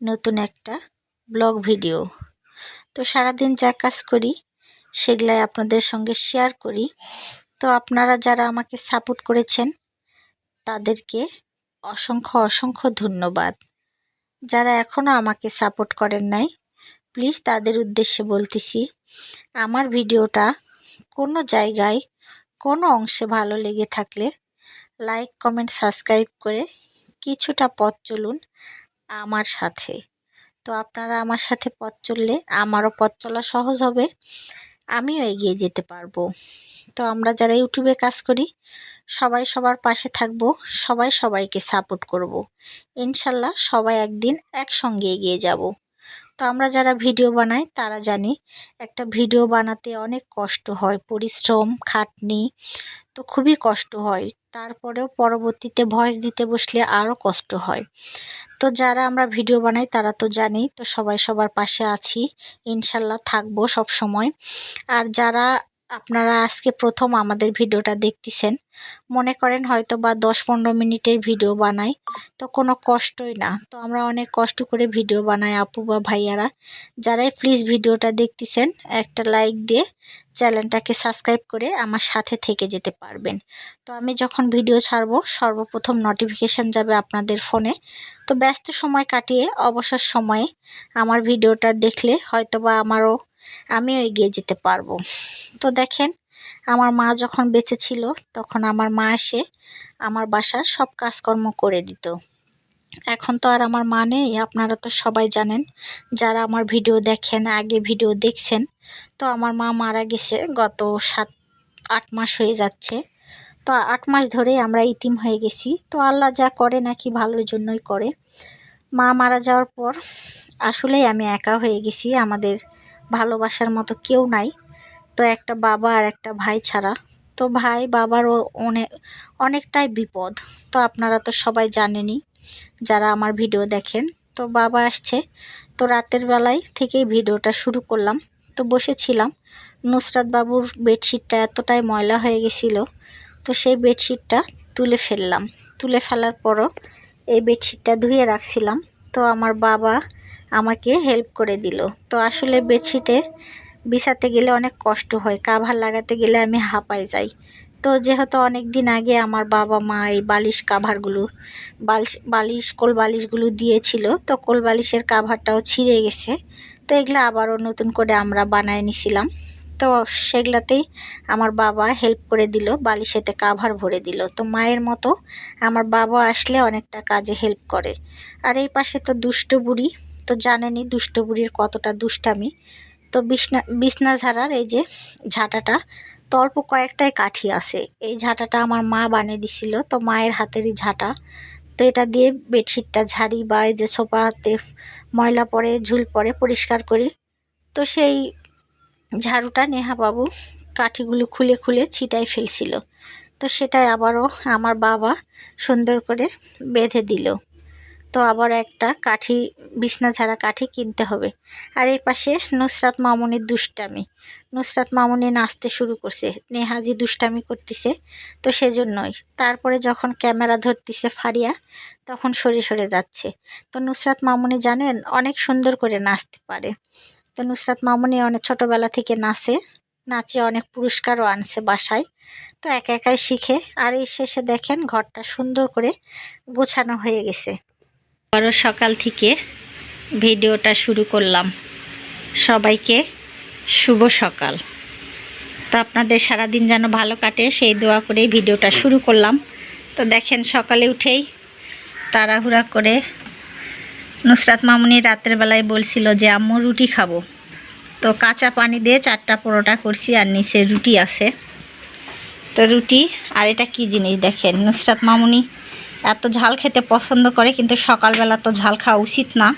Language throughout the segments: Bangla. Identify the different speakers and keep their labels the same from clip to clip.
Speaker 1: নতুন একটা ব্লগ ভিডিও। তো সারাদিন যা কাজ করি, সেগুলাই আপনাদের সঙ্গে শেয়ার করি। তো আপনারা যারা আমাকে সাপোর্ট করেছেন, তাদেরকে অসংখ্য অসংখ্য ধন্যবাদ। যারা এখনও আমাকে সাপোর্ট করেন নাই প্লিজ তাদের উদ্দেশ্যে বলতেছি, আমার ভিডিওটা কোনো জায়গায়, কোনো অংশে ভালো লেগে থাকলে লাইক কমেন্ট সাবস্ক্রাইব করে কিছুটা পথ চলুন। আমার সাথে। তো আপনারা আমার সাথে পথ চললে আমারও পথ চলা সহজ হবে, আমিও এগিয়ে যেতে পারব। তো আমরা যারা ইউটিউবে কাজ করি, সবাই সবার পাশে থাকব, সবাই সবাইকে সাপোর্ট করব। ইনশাল্লাহ সবাই একদিন একসঙ্গে এগিয়ে যাব। তো আমরা যারা ভিডিও বানাই, তারা জানি একটা ভিডিও বানাতে অনেক কষ্ট হয়, পরিশ্রম, খাটনি, তো খুবই কষ্ট হয়। তারপরেও পরবর্তীতে ভয়েস দিতে বসলে আরও কষ্ট হয়। তো যারা আমরা ভিডিও বানাই, তারা তো জানি তো সবাই সবার পাশে আছি। ইনশাল্লাহ থাকব সব সময় আর যারা আপনারা আজকে প্রথম আমাদের ভিডিওটা দেখতেছেন। মনে করেন হয়তো বা দশ পনেরো মিনিটের ভিডিও বানাই, তো কোনো কষ্টই না। তো আমরা অনেক কষ্ট করে ভিডিও বানাই আপু বা ভাইয়ারা। যারাই প্লিজ ভিডিওটা দেখতেছেন, একটা লাইক দিয়ে চ্যানেলটাকে সাবস্ক্রাইব করে আমার সাথে থেকে যেতে পারবেন। তো আমি যখন ভিডিও ছাড়বো, সর্বপ্রথম নোটিফিকেশান যাবে আপনাদের ফোনে। তো ব্যস্ত সময় কাটিয়ে, অবসর সময়ে আমার ভিডিওটা দেখলে হয়তোবা আমারও আমিও এগিয়ে যেতে পারব। তো দেখেন, আমার মা যখন বেঁচে ছিল, তখন আমার মা এসে আমার বাসার সব কাজকর্ম করে দিত। এখন তো আর আমার মা নেই, আপনারা তো সবাই জানেন। যারা আমার ভিডিও দেখেন, আগে ভিডিও দেখছেন, তো আমার মা মারা গেছে গত সাত, আট মাস হয়ে যাচ্ছে। তো আট মাস ধরে আমরা ইতিম হয়ে গেছি। তো আল্লাহ যা করে নাকি ভালোর জন্যই করে। মা মারা যাওয়ার পর আসলেই আমি একা হয়ে গেছি। আমাদের ভালোবাসার মতো কেউ নাই। তো একটা বাবা আর একটা ভাই ছাড়া। তো ভাই বাবারও অনেক অনেকটাই বিপদ। তো আপনারা তো সবাই জানেনই, যারা আমার ভিডিও দেখেন। তো বাবা আসছে। তো রাতের বেলায় থেকেই ভিডিওটা শুরু করলাম। তো বসেছিলাম। নুসরাত বাবুর বেডশিটটা এতটাই ময়লা হয়ে গেছিল। তো সেই বেডশিটটা তুলে ফেললাম। তুলে ফেলার পরও এই বেডশিটটা ধুয়ে রাখছিলাম। তো আমার বাবা আমাকে হেল্প করে দিল। তো আসলে বেডশিটে বিছাতে গেলে অনেক কষ্ট হয় কাভার লাগাতে গেলে আমি হাঁপাই যাই। তো যেহেতু অনেক দিন আগে আমার বাবা মা এই বালিশ কাভারগুলো বালিশ বালিশ, কোল বালিশগুলো দিয়েছিল, তো কোল বালিশের কাভারটাও ছিঁড়ে গেছে। তো এগুলো আবারও নতুন করে আমরা বানায় নিছিলাম। তো সেগুলাতেই আমার বাবা হেল্প করে দিল, বালিশেতে কাভার ভরে দিল। তো মায়ের মতো আমার বাবা আসলে অনেকটা কাজে হেল্প করে। আর এই পাশে তো দুষ্ট বুড়ি তো জানেনই দুষ্ট বুড়ির কতটা দুষ্টামি। তো বিছনা বিছনা এই যে ঝাঁটাটা, তো অল্প কয়েকটাই কাঠি আছে। এই ঝাঁটাটা আমার মা বানিয়ে দিছিল, তো মায়ের হাতেরই ঝাঁটা। তো এটা দিয়ে বেডশিটটা ঝাড়ি বা এই যে সোফাতে ময়লা পরে ঝুল পরে পরিষ্কার করি। তো সেই ঝাড়ুটা নেহাবাবু কাঠিগুলো খুলে খুলে ছিটাই ফেলছিল। তো সেটাই আবারও আমার বাবা সুন্দর করে বেঁধে দিল। তো আবার একটা কাঠি, বিছনা ছাড়া কাঠি কিনতে হবে। আর এই পাশে নুসরাত মামুনির দুষ্টামি। নুসরাত মামুনি নাচতে শুরু করছে। নেহাজি দুষ্টামি করতেছে, তো সেজন্যই। তারপরে যখন ক্যামেরা ধরতেছে ফারিয়া, তখন সরে সরে যাচ্ছে। তো নুসরাত মামুনি জানেন, অনেক সুন্দর করে নাচতে পারে। তো নুসরাত মামুনি অনেক ছোটোবেলা থেকে নাচে নাচে অনেক পুরস্কারও আনছে বাসায়। তো একা একাই শিখে, আর এই শেষে দেখেন ঘরটা সুন্দর করে গোছানো হয়ে গেছে। আরও সকাল থেকে ভিডিওটা শুরু করলাম। সবাইকে শুভ সকাল। তো আপনাদের সারাদিন যেন ভালো কাটে, সেই দোয়া করেই ভিডিওটা শুরু করলাম। তো দেখেন সকালে উঠেই তাড়াহুড়া করে নুসরাত মামুনি রাতের বেলায় বলছিল যে, আম্মু, রুটি খাব। তো কাঁচা পানি দিয়ে চারটা পরোটা করছি আর নিচে রুটি আছে। তো রুটি, আর এটা কি জিনিস দেখেন? নুসরাত মামুনি এত ঝাল খেতে পছন্দ করে, কিন্তু সকালবেলা তো ঝাল খাওয়া উচিত না।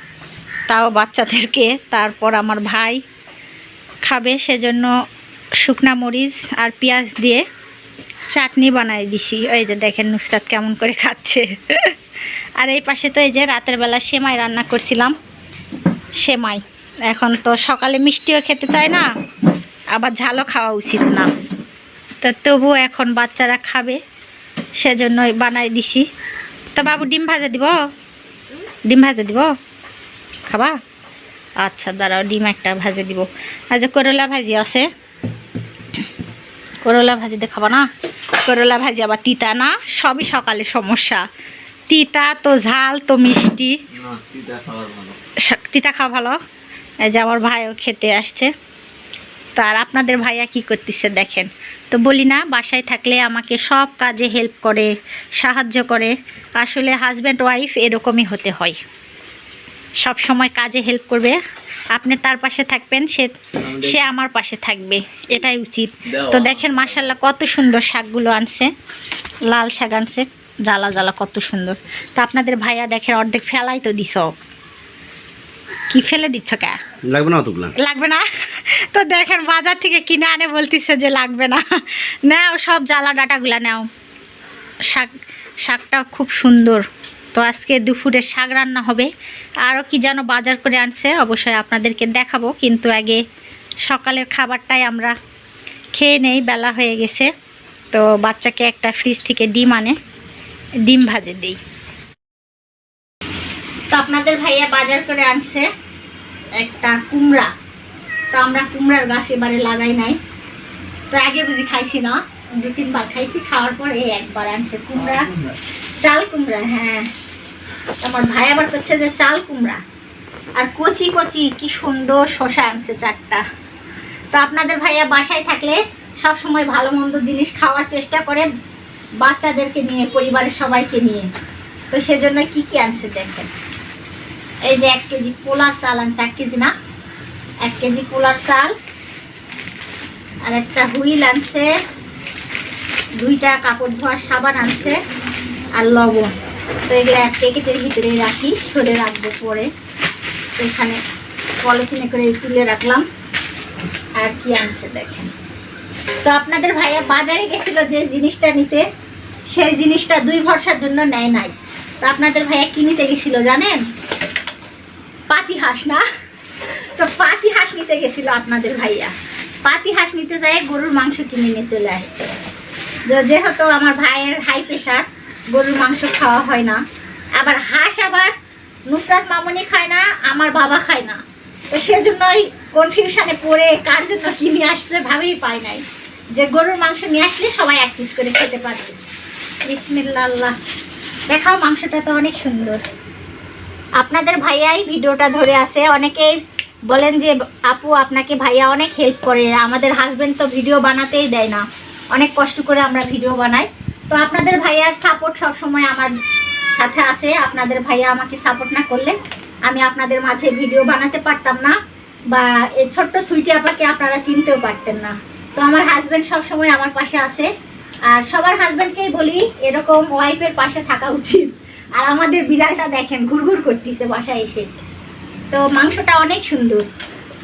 Speaker 1: তাও বাচ্চাদেরকে, তারপর আমার ভাই খাবে, সেজন্য শুকনা মরিচ আর পেঁয়াজ দিয়ে চাটনি বানাই দিছি। ওই যে দেখেন নুসরাত কেমন করে খাচ্ছে। আর এই পাশে তো এই যে রাতের বেলা সেমাই রান্না করছিলাম। সেমাই। এখন তো সকালে মিষ্টিও খেতে চায় না, আবার ঝালও খাওয়া উচিত না। তো তবুও এখন বাচ্চারা খাবে। সেজন্যই বানাই দিছি। তো বাবু ডিম ভাজা দিব? ডিম ভাজা দিব? খাবা? আচ্ছা দাঁড়াও ডিম একটা ভাজে দিব। আচ্ছা করলা ভাজি আছে। করলা ভাজি খাবা না? করলা ভাজি আবার তিতা না? সবই সকালে সমস্যা। তিতা তো ঝাল তো মিষ্টি।
Speaker 2: তিতা
Speaker 1: খাওয়া ভালো? এই যে আমার ভাইও খেতে আসছে। তার আপনাদের ভাইয়া কি করতেছে দেখেন। তো বলি না বাসায় থাকলে আমাকে সব কাজে হেল্প করে সাহায্য করে। আসলে হাজব্যান্ড ওয়াইফ এরকমই হতে হয়। সব সময় কাজে হেল্প করবে। আপনি তার পাশে থাকবেন সে সে আমার পাশে থাকবে। এটাই উচিত। তো দেখেন মাসাল্লাহ কত সুন্দর শাকগুলো আনছে। লাল শাক আনছে জ্বালা জ্বালা কত সুন্দর। তো আপনাদের ভাইয়া দেখেন অর্ধেক ফেলাই তো দিছ। কি ফেলে দিচ্ছ কে?
Speaker 2: লাগবে না অতগুলা।
Speaker 1: লাগবে না? তো দেখেন বাজার থেকে কিনে আনে বলতেছে যে লাগবে না। নাও সব জ্বালা ডাটাগুলা নাও। শাক শাকটা খুব সুন্দর। তো আজকে দুপুরে শাক রান্না হবে। আরও কি যেন বাজার করে আনছে অবশ্যই আপনাদেরকে দেখাবো। কিন্তু আগে সকালের খাবারটাই আমরা খেয়ে নেই বেলা হয়ে গেছে। তো বাচ্চাকে একটা ফ্রিজ থেকে ডিম আনে। ডিম ভাজে দিই। তো আপনাদের ভাইয়া বাজার করে আনছে একটা কুমড়া। তো আমরা কুমড়ার গাছ এবারে লাগাই নাই। তো আগে বুঝি খাইছি না দু তিনবার খাইছি খাওয়ার পর এই একবার আনছে কুমড়া। চাল কুমড়া। হ্যাঁ। আমার ভাই আবার করছে যে চাল কুমড়া। আর কচি কচি কি সুন্দর শশা আনছে চারটা। তো আপনাদের ভাইয়া বাসায় থাকলে সব সময় ভালো মন্দ জিনিস খাওয়ার চেষ্টা করে বাচ্চাদেরকে নিয়ে পরিবারের সবাইকে নিয়ে। তো সেজন্য কি কি আনছে দেখেন। এই যে এক কেজি পোলার চাল আনছে, এক কেজি না? এক কেজি পোলার চাল। আর একটা হুইল আনছে, দুইটা কাপড় ধোয়ার সাবান আনছে, আর লবণ। তো এগুলো এক প্যাকেটের ভিতরে রাখি, সরে রাখব পরে। তো এখানে পলিথিনে করে তুলে রাখলাম। আর কি আনছে দেখেন। তো আপনাদের ভাইয়া বাজারে গেছিল যে জিনিসটা নিতে, সেই জিনিসটা দুই ভরসার জন্য নেয় নাই। তো আপনাদের ভাইয়া কি নিতে গেছিল জানেন? পাতি হাঁস না? তো পাতি হাঁস নিতে গেছিল আপনাদের ভাইয়া। পাতি হাঁস নিতে যায় গরুর মাংস কিনে নিয়ে চলে আসছে। যেহেতু আমার ভাইয়ের হাই প্রেশার গরুর মাংস খাওয়া হয় না। আবার হাঁস আবার নুসরাত মামনি খায় না, আমার বাবা খায় না। তো সেজন্যই কনফিউশনে পড়ে কার জন্য কি নিয়ে আসবে ভাবেই পায় নাই। যে গরুর মাংস নিয়ে আসলে সবাই এক পিস করে খেতে পারবে। বিসমিল্লা আল্লাহ। দেখাও মাংসটা তো অনেক সুন্দর। আপনাদের ভাইয়াই ভিডিওটা ধরে আসে অনেকেই বলেন যে, আপু, আপনাকে ভাইয়া অনেক হেল্প করে। আমাদের হাজবেন্ড তো ভিডিও বানাতেই দেয় না। অনেক কষ্ট করে আমরা ভিডিও বানাই। তো আপনাদের ভাইয়ার সাপোর্ট সব সময় আমার সাথে আছে। আপনাদের ভাইয়া আমাকে সাপোর্ট না করলে আমি আপনাদের মাঝে ভিডিও বানাতে পারতাম না বা এই ছোট্ট সুইটি আপাকে আপনারা চিনতেও পারতেন না। তো আমার হাজবেন্ড সব সময় আমার পাশে আছে। আর সবার হাজবেন্ডকেই বলি, এরকম ওয়াইফের পাশে থাকা উচিত। আর আমাদের বিড়ালটা দেখেন ঘুরঘুর করতেছে বাসায় এসে। তো মাংসটা অনেক সুন্দর।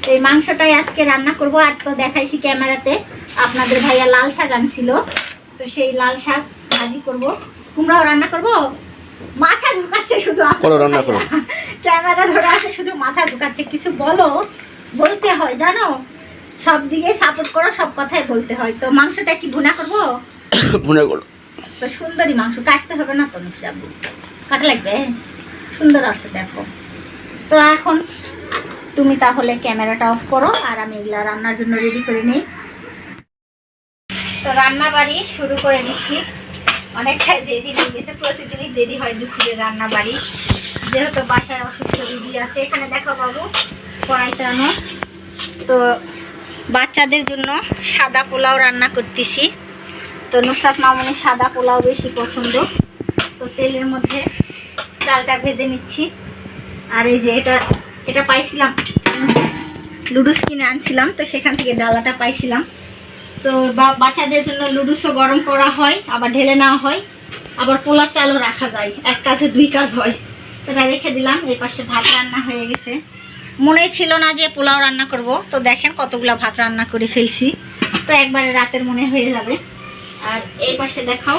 Speaker 1: তো এই মাংসটাই আজকে রান্না করব আর তো দেখাইছি ক্যামেরাতে আপনাদের ভাইয়া লাল শাক আনছিল। তো সেই লাল শাক ভাজি করব। কুমড়াও রান্না করব? মাথা ঝুঁকাচ্ছে শুধু
Speaker 2: রান্না করো।
Speaker 1: ক্যামেরা ধরে আছে শুধু মাথা ঝুঁকাচ্ছে। কিছু বলো বলতে হয় জানো? সব দিকে সাপোর্ট করো সব কথাই বলতে হয়। তো মাংসটা কি ভুনা করব?
Speaker 2: মনে করো।
Speaker 1: তো সুন্দরী মাংস কাটতে হবে না তো মুসরাবু কাটা লাগবে? সুন্দর আছে, দেখো। তো এখন তুমি তাহলে ক্যামেরাটা অফ করো আর আমি এগুলা রান্নার জন্য রেডি করে নিই। তো রান্না বাড়ি শুরু করে দিচ্ছি। অনেকটাই দেরি হয়ে গেছে, প্রতিদিনই দেরি হয় দুপুরে রান্না বাড়ি। যেহেতু বাসায় অসুস্থ দিদি আছে, এখানে দেখো বাবু কড়াইতে আনো তো বাচ্চাদের জন্য সাদা পোলাও রান্না করতেছি। তো নুসরাত মামনি সাদা পোলাও বেশি পছন্দ। তো তেলের মধ্যে চালটা ভেজে নিচ্ছি। আর এই যে এটা এটা পাইছিলাম, লুডুস কিনে আনছিলাম, তো সেখান থেকে ডালাটা পাইছিলাম। তো বাচ্চাদের জন্য লুডুসও গরম করা হয়, আবার ঢেলে নেওয়া হয়, আবার পোলা চালও রাখা যায়, এক কাজে দুই কাজ হয়। এটা রেখে দিলাম, এই পাশে ভাত রান্না হয়ে গেছে। মনে ছিল না যে পোলাও রান্না করব, তো দেখেন কতগুলো ভাত রান্না করে ফেলছি। তো একবারে রাতের মনে হয়ে যাবে। আর এই পাশে দেখাও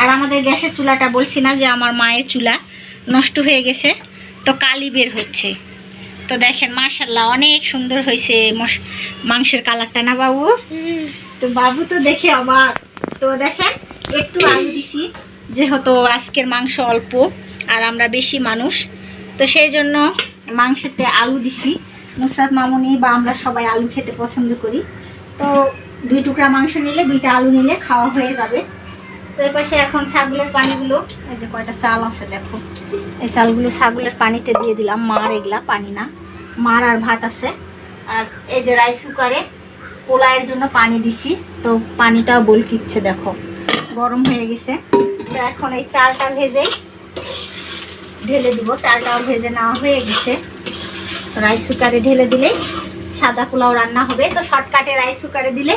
Speaker 1: আর আমাদের গ্যাসের চুলাটা বলছি না যে আমার মায়ের চুলা নষ্ট হয়ে গেছে, তো কালি বের হচ্ছে। তো দেখেন মাশাল্লাহ অনেক সুন্দর হয়েছে মাংসের কালারটা না বাবু? তো বাবু তো দেখে অবাক। তো দেখেন, একটু আলু দিছি, যেহেতু আজকের মাংস অল্প আর আমরা বেশি মানুষ, তো সেই জন্য মাংসেতে আলু দিছি। নুসরাত মামুনি বা আমরা সবাই আলু খেতে পছন্দ করি। তো দুই টুকরা মাংস নিলে, দুইটা আলু নিলে খাওয়া হয়ে যাবে। তো এই পাশে এখন ছাগলের পানিগুলো, এই যে কয়টা চাল আছে দেখো। এই চালগুলো ছাগলের পানিতে দিয়ে দিলাম, মার এগুলা, পানি না। মার আর ভাত আছে। আর এই যে রাইস কুকারে পোলায়ের জন্য পানি দিছি, তো পানিটাও বলকিচ্ছে দেখো, গরম হয়ে গেছে। তো এখন এই চালটা ভেজে ঢেলে দিব। চালটাও ভেজে নেওয়া হয়ে গেছে। রাইস কুকারে ঢেলে দিলে সাদা পোলাও রান্না হবে। তো শর্টকাটে রাইস কুকারে দিলে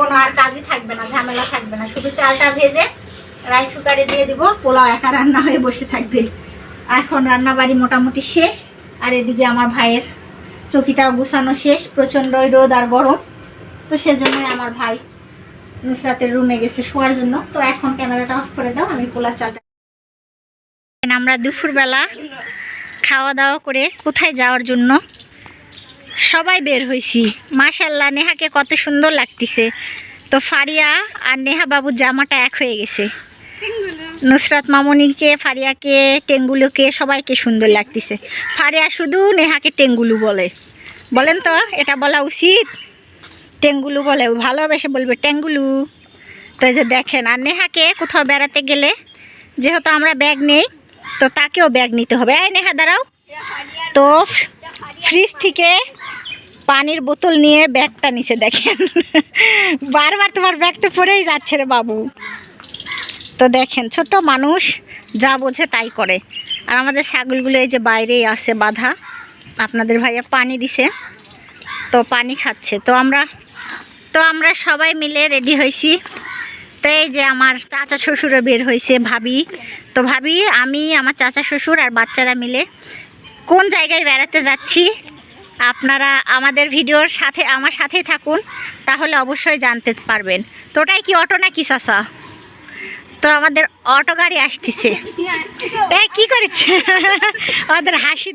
Speaker 1: কোনো আর কাজই থাকবে না, ঝামেলা থাকবে না। শুধু চালটা ভেজে রাইস কুকারে দিয়ে দিব, পোলাও একা রান্না হয়ে বসে থাকবে। এখন রান্না বাড়ি মোটামুটি শেষ, আর এদিকে আমার ভাইয়ের চকিটাও গুছানো শেষ প্রচণ্ড রোদ আর গরম। তো সেজন্যই আমার ভাই নুসরাতের রুমে গেছে শোয়ার জন্য। তো এখন ক্যামেরাটা অফ করে দাও, আমি পোলা চালটা আমরা দুপুরবেলা খাওয়া দাওয়া করে কোথায় যাওয়ার জন্য সবাই বের হয়েছি মাশাল্লাহ নেহাকে কত সুন্দর লাগতেছে। তো ফারিয়া আর নেহা বাবুর জামাটা এক হয়ে গেছে। নুসরাত মামনিকে, ফারিয়াকে, টেঙ্গুলুকে সবাইকে সুন্দর লাগতেছে। ফারিয়া শুধু নেহাকে টেঙ্গুলু বলে। বলেন তো, এটা বলা উচিত? টেঙ্গুলু বলে ভালোবেসে বলবে টেঙ্গুলু। তো যে দেখেন, আর নেহাকে কোথাও বেড়াতে গেলে, যেহেতু আমরা ব্যাগ নেই, তো তাকেও ব্যাগ নিতে হবে। এই নেহা, দাঁড়াও। তো ফ্রিজ থেকে পানির বোতল নিয়ে ব্যাগটা নিচে দেখেন। বারবার তোমার ব্যাগ তো পড়েই যাচ্ছে রে বাবু। তো দেখেন ছোট মানুষ যা বোঝে তাই করে। আর আমাদের ছাগলগুলো এই যে বাইরেই আছে বাধা। আপনাদের ভাইয়া পানি দিছে, তো পানি খাচ্ছে। তো আমরা তো আমরা সবাই মিলে রেডি হয়েছি। তো এই যে আমার চাচা শ্বশুরও বের হয়েছে, ভাবি। তো ভাবি, আমি, আমার চাচা শ্বশুর আর বাচ্চারা মিলে কোন জায়গায় বেড়াতে যাচ্ছি আপনারা আমাদের ভিডিওর সাথে, আমার সাথেই থাকুন, তাহলে অবশ্যই জানতে পারবেন। তো ওটাই কি অটো না কি চাচা? তো আমাদের অটো গাড়ি আসতেছে। এ কি করেছে আমাদের হাসি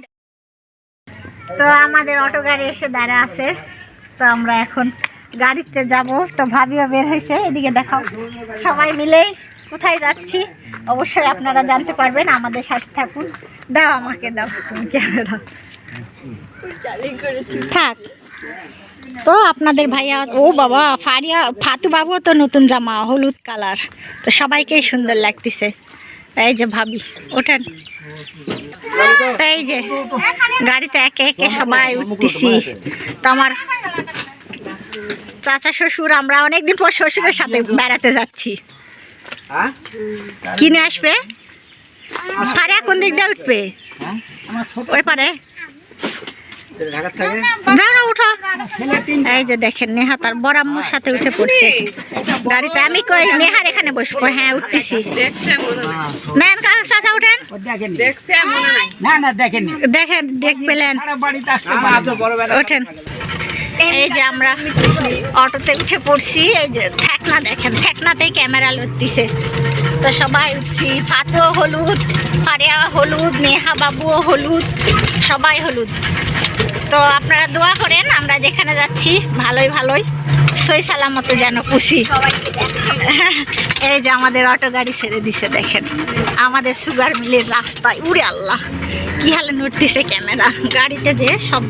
Speaker 1: তো আমাদের অটো গাড়ি এসে দাঁড়া আছে। তো আমরা এখন গাড়িতে যাব। তো ভাবিও বের হয়েছে। এদিকে দেখাও সবাই মিলেই কোথায় যাচ্ছি। অবশ্যই আপনারা জানতে পারবেন, আমাদের সাথে থাকুন। দাও আমাকে দাও তুমি ক্যামেরা। থাক। তো আপনাদের ভাইয়া ও বাবা ফারিয়া ফাতু বাবুও তো নতুন জামা হলুদ কালার। তো সবাইকেই সুন্দর লাগতেছে। এই যে ভাবি ওঠেন। তো এই যে গাড়িতে একে একে সবাই উঠতেছি। তো আমার চাচা শ্বশুর আমরা অনেকদিন পর শ্বশুরের সাথে বেড়াতে যাচ্ছি। কিনে আসবে? ফারিয়া কোন দিক দিয়ে উঠবে? ওই পারে না উঠো এই যে দেখেন, নেহা তার বরাম্মর সাথে উঠে পড়ছে। গাড়িতে আমি কই, নেহার এখানে বসবো। হ্যাঁ উঠতেছি। নেন কাকা চাচা উঠেন?
Speaker 3: দেখেন,
Speaker 1: দেখ পেলেন।
Speaker 2: বড়
Speaker 1: ওঠেন। এই যে আমরা অটোতে উঠে পড়ছি। এই যে ঠেকনা দেখেন, ঠেকনাতেই ক্যামেরা লড়তিছে তো সবাই উঠছি। ফাতুও হলুদ ফারিয়া হলুদ, নেহা বাবুও হলুদ, সবাই হলুদ। তো আপনারা দোয়া করেন, আমরা যেখানে যাচ্ছি, ভালোই ভালোই, সই সালামত যেন খুশি এই যে আমাদের অটো গাড়ি ছেড়ে দিছে, দেখেন। আমাদের সুগার মিলের রাস্তায়, উড়ে আল্লাহ, কি হালে নড়তিছে ক্যামেরা। গাড়িতে যে সব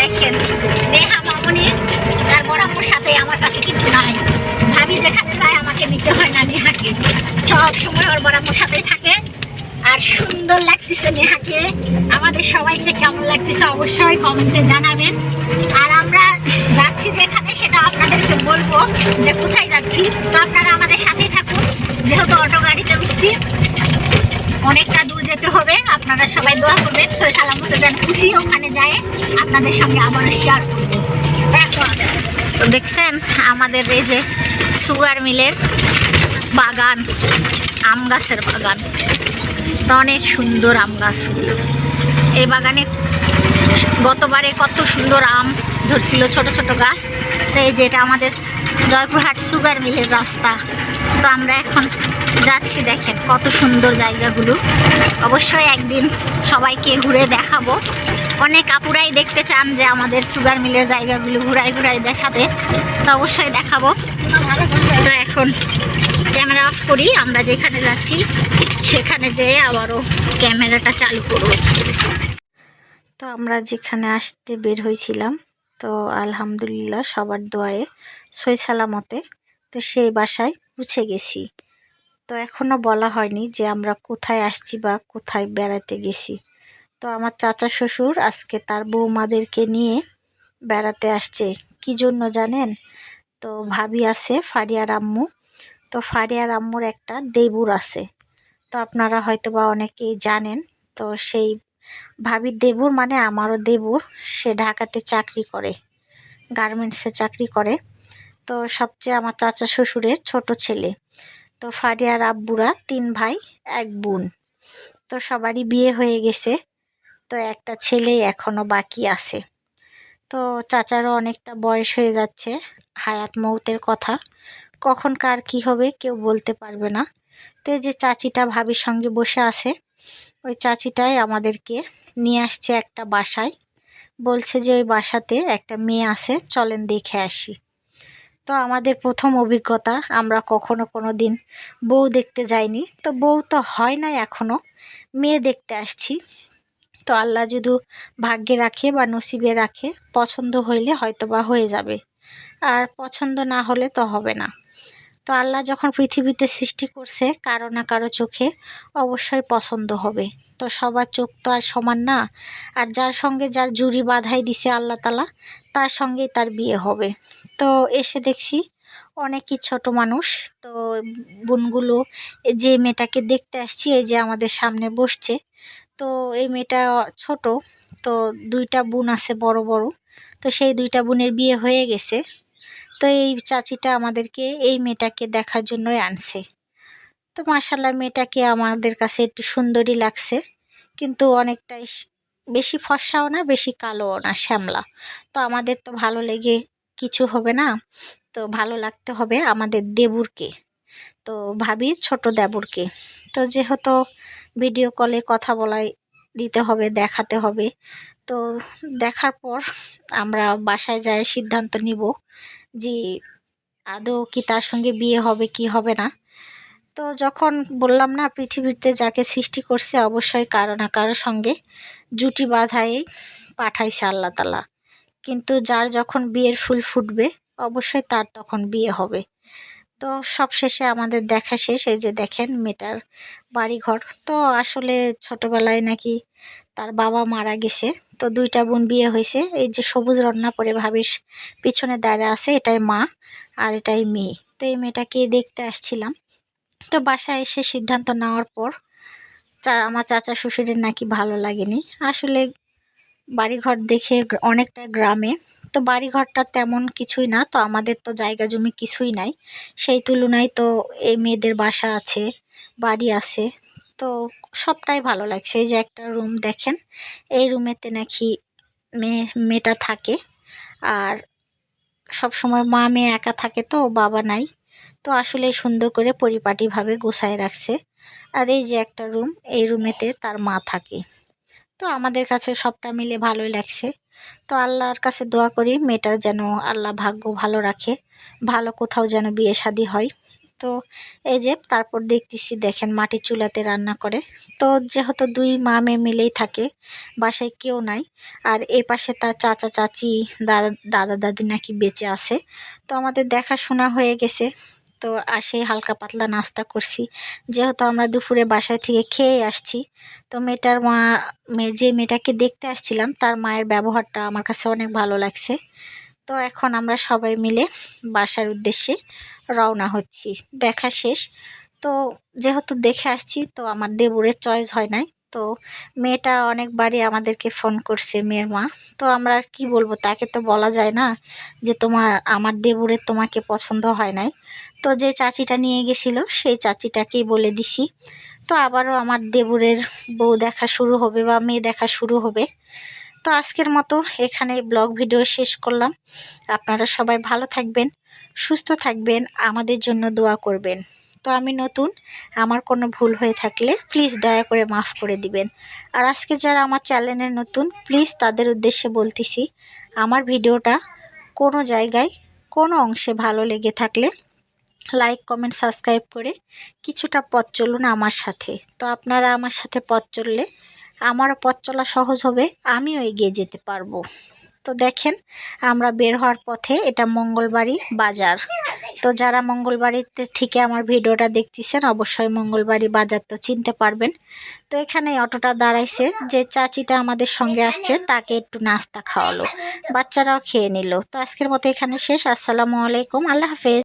Speaker 1: দেখেন, নেহা মামনি তার বরাবর সাথে আমার কাছে কিন্তু নাই ভাবি যেখানে যায় আমাকে নিতে হয় না নেহাকে সব সময় ওর বরাবর সাথেই থাকে। আর সুন্দর লাগতেছে নেহাকে। আমাদের সবাইকে কেমন লাগতেছে অবশ্যই কমেন্টে জানাবেন। আর আমরা যাচ্ছি যেখানে, সেটা আপনাদেরকে বলব যে কোথায় যাচ্ছি। তো আপনারা আমাদের সাথেই থাকুন। যেহেতু অটো গাড়িতে উঠছি, অনেকটা দূর যেতে হবে। আপনারা সবাই দোয়া করবেন। সই সালামতে যেন খুশি ওখানে যায়। আপনাদের সঙ্গে আবারও শেয়ার করব। দেখো, তো দেখছেন আমাদের এই যে সুগার মিলের বাগান, আম গাছের বাগান। তো অনেক সুন্দর আম গাছগুলো এই বাগানে গতবারে কত সুন্দর আম ধরছিল, ছোট ছোট গাছ। তো এই যেটা আমাদের জয়পুরহাট সুগার মিলের রাস্তা। তো আমরা এখন যাচ্ছি, দেখেন কত সুন্দর জায়গাগুলো। অবশ্যই একদিন সবাইকে ঘুরে দেখাবো। অনেক আপুরাই দেখতে চান যে আমাদের সুগার মিলের জায়গাগুলো ঘুরাই ঘুরাই দেখাতে, তো অবশ্যই দেখাবো। তো এখন ক্যামেরা অফ করি, আমরা যেখানে যাচ্ছি, সেখানে যেয়ে আবারও ক্যামেরাটা চালু করব। তো আমরা যেখানে আসতে বের হয়েছিলাম, তো আলহামদুলিল্লাহ সবার দোয়ায়ে সই সালামতে, তো সেই বাসায় পুছে গেছি। তো এখনও বলা হয়নি যে আমরা কোথায় আসছি বা কোথায় বেড়াতে গেছি। তো আমার চাচা শ্বশুর আজকে তার বৌমাদেরকে নিয়ে বেড়াতে আসছে। কি জন্য জানেন? তো ভাবি আছে, ফারিয়ার আম্মু। তো ফারিয়ার আম্মুর একটা দেবুর আছে। তো আপনারা হয়তো বা অনেকেই জানেন, তো সেই ভাবির দেবুর মানে আমারও দেবুর। সে ঢাকাতে চাকরি করে, গার্মেন্টসে চাকরি করে। তো সবচেয়ে আমার চাচা শ্বশুরের ছোট ছেলে। তো ফারিয়ার আব্বুরা তিন ভাই, এক বোন। তো সবারই বিয়ে হয়ে গেছে। তো একটা ছেলেই এখনও বাকি আছে। তো চাচারও অনেকটা বয়স হয়ে যাচ্ছে, হায়াত মৌতের কথা। কখন কার কি হবে কেউ বলতে পারবে না। তো যে চাচিটা ভাবির সঙ্গে বসে আছে, ওই চাচিটাই আমাদেরকে নিয়ে আসছে একটা বাসায়। বলছে যে ওই বাসাতে একটা মেয়ে আছে, চলেন দেখে আসি। তো আমাদের প্রথম অভিজ্ঞতা, আমরা কখনো কোনো দিন বউ দেখতে যাইনি। তো বউ তো হয় নাই এখনও মেয়ে দেখতে আসছি। তো আল্লাহ যদি ভাগ্যে রাখে বা নসিবে রাখে, পছন্দ হইলে হয়তো বা হয়ে যাবে। আর পছন্দ না হলে তো হবে না। তো আল্লাহ যখন পৃথিবীতে সৃষ্টি করছে কারও না কারও চোখে, অবশ্যই পছন্দ হবে। তো সবার চোখ তো আর সমান না। আর যার সঙ্গে যার জুড়ি বাধাই দিছে আল্লাহ তালা, তার সঙ্গেই তার বিয়ে হবে। তো এসে দেখছি অনেকই ছোট মানুষ। তো বোনগুলো যে মেয়েটাকে দেখতে আসছি, এই যে আমাদের সামনে বসছে। তো এই মেয়েটা ছোট, তো দুইটা বোন আছে বড় বড়, তো সেই দুইটা বোনের বিয়ে হয়ে গেছে। তো এই চাচিটা আমাদেরকে এই মেয়েটাকে দেখার জন্যই আনছে। তো মার্শাল্লাহ মেয়েটাকে আমাদের কাছে একটু সুন্দরই লাগছে, কিন্তু অনেকটাই বেশি ফর্সাও না, বেশি কালোও না, শ্যামলা। তো আমাদের তো ভালো লেগে কিছু হবে না, তো ভালো লাগতে হবে আমাদের দেবুরকে। তো ভাবি ছোট দেবুরকে। তো যেহেতু ভিডিও কলে কথা বলাই, দিতে হবে, দেখাতে হবে। তো দেখার পর আমরা বাসায় যাই, সিদ্ধান্ত নিব যে আদৌ কি তার সঙ্গে বিয়ে হবে, কি হবে না। তো যখন বললাম না, পৃথিবীতে যাকে সৃষ্টি করছে অবশ্যই কারও না কারোর সঙ্গে জুটি বাঁধাই পাঠাইছে আল্লাহ তালা। কিন্তু যার যখন বিয়ের ফুল ফুটবে, অবশ্যই তার তখন বিয়ে হবে। তো সব শেষে আমাদের দেখা শেষ, এই যে দেখেন মেয়েটার বাড়িঘর। তো আসলে ছোটবেলায় নাকি তার বাবা মারা গেছে, তো দুইটা বোন বিয়ে হয়েছে। এই যে সবুজ রান্না পরে ভাবিস পিছনে দাঁড়িয়ে আছে, এটাই মা আর এটাই মেয়ে। তো এই মেয়েটাকে দেখতে আসছিলাম। তো বাসায় এসে সিদ্ধান্ত নেওয়ার পর চা, আমার চাচা, শ্বশুরের নাকি ভালো লাগেনি। আসলে বাড়িঘর দেখে অনেকটা গ্রামে। তো বাড়িঘরটা তেমন কিছুই না, তো আমাদের তো জায়গা জমি কিছুই নাই। সেই তুলনায় তো এই মেয়েদের বাসা আছে, বাড়ি আছে, তো সবটাই ভালো লাগছে। এই যে একটা রুম দেখেন, এই রুমেতে নাকি মেয়ে, মেয়েটা থাকে। আর সব সময় মা মেয়ে একা থাকে তো, বাবা নাই। তো আসলে সুন্দর করে পরিপাটিভাবে গোছায় রাখছে। আর এই যে একটা রুম, এই রুমেতে তার মা থাকে। তো আমাদের কাছে সবটা মিলে ভালোই লাগছে। তো আল্লাহর কাছে দোয়া করি, মেয়েটার যেন আল্লাহ ভাগ্য ভালো রাখে, ভালো কোথাও যেন বিয়ে শাদী হয়। তো এই যে, তারপর দেখতেছি, দেখেন মাটির চুলাতে রান্না করে। তো যেহেতু দুই মা মেয়ে মিলেই থাকে, বাসায় কেউ নাই, আর এ পাশে তার চাচা, চাচি, দাদা দাদা, দাদি নাকি বেঁচে আছে। তো আমাদের দেখাশোনা হয়ে গেছে। তো আসে হালকা পাতলা নাস্তা করছি। যেহেতু আমরা দুপুরে বাসায় থেকে খেয়ে আসছি, তো মেয়েটার মা যে মেয়েটাকে দেখতে আসছিলাম, তার মায়ের ব্যবহারটা আমার কাছে অনেক ভালো লাগছে। তো এখন আমরা সবাই মিলে বাসার উদ্দেশ্যে রওনা হচ্ছি। দেখা শেষ। তো যেহেতু দেখে আসছি, তো আমার দেবুরের চয়েস হয় নাই। তো মেয়েটা অনেকবারই আমাদেরকে ফোন করছে, মেয়ের মা। তো আমরা আর কী বলব, তাকে তো বলা যায় না যে তোমার আমার দেবুরের তোমাকে পছন্দ হয় নাই। তো যে চাচিটা নিয়ে গেছিল, সেই চাচিটাকেই বলে দিছি। তো আবারও আমার দেবুরের বউ দেখা শুরু হবে বা মেয়ে দেখা শুরু হবে। তো আজকের মতো এখানে ব্লগ ভিডিও শেষ করলাম। আপনারা সবাই ভালো থাকবেন, সুস্থ থাকবেন, আমাদের জন্য দোয়া করবেন। তো আমি নতুন, আমার কোনো ভুল হয়ে থাকলে প্লিজ দয়া করে মাফ করে দিবেন। আর আজকে যারা আমার চ্যানেলে নতুন প্লিজ তাদের উদ্দেশ্যে বলতেছি, আমার ভিডিওটা কোনো জায়গায়, কোনো অংশে ভালো লেগে থাকলে লাইক কমেন্ট সাবস্ক্রাইব করে কিছুটা পথ চলুন আমার সাথে। তো আপনারা আমার সাথে পথ চললে আমারও পথ চলা সহজ হবে, আমিও এগিয়ে যেতে পারব। তো দেখেন, আমরা বের হওয়ার পথে এটা মঙ্গলবাড়ি বাজার। তো যারা মঙ্গলবাড়িতে থেকে আমার ভিডিওটা দেখতেছেন, অবশ্যই মঙ্গলবাড়ি বাজার তো চিনতে পারবেন। তো এখানে অটোটা দাঁড়াইছে, যে চাচিটা আমাদের সঙ্গে আসছে, তাকে একটু নাস্তা খাওয়ালো, বাচ্চারাও খেয়ে নিল। তো আজকের মতো এখানে শেষ, আসসালামু আলাইকুম, আল্লাহ হাফেজ।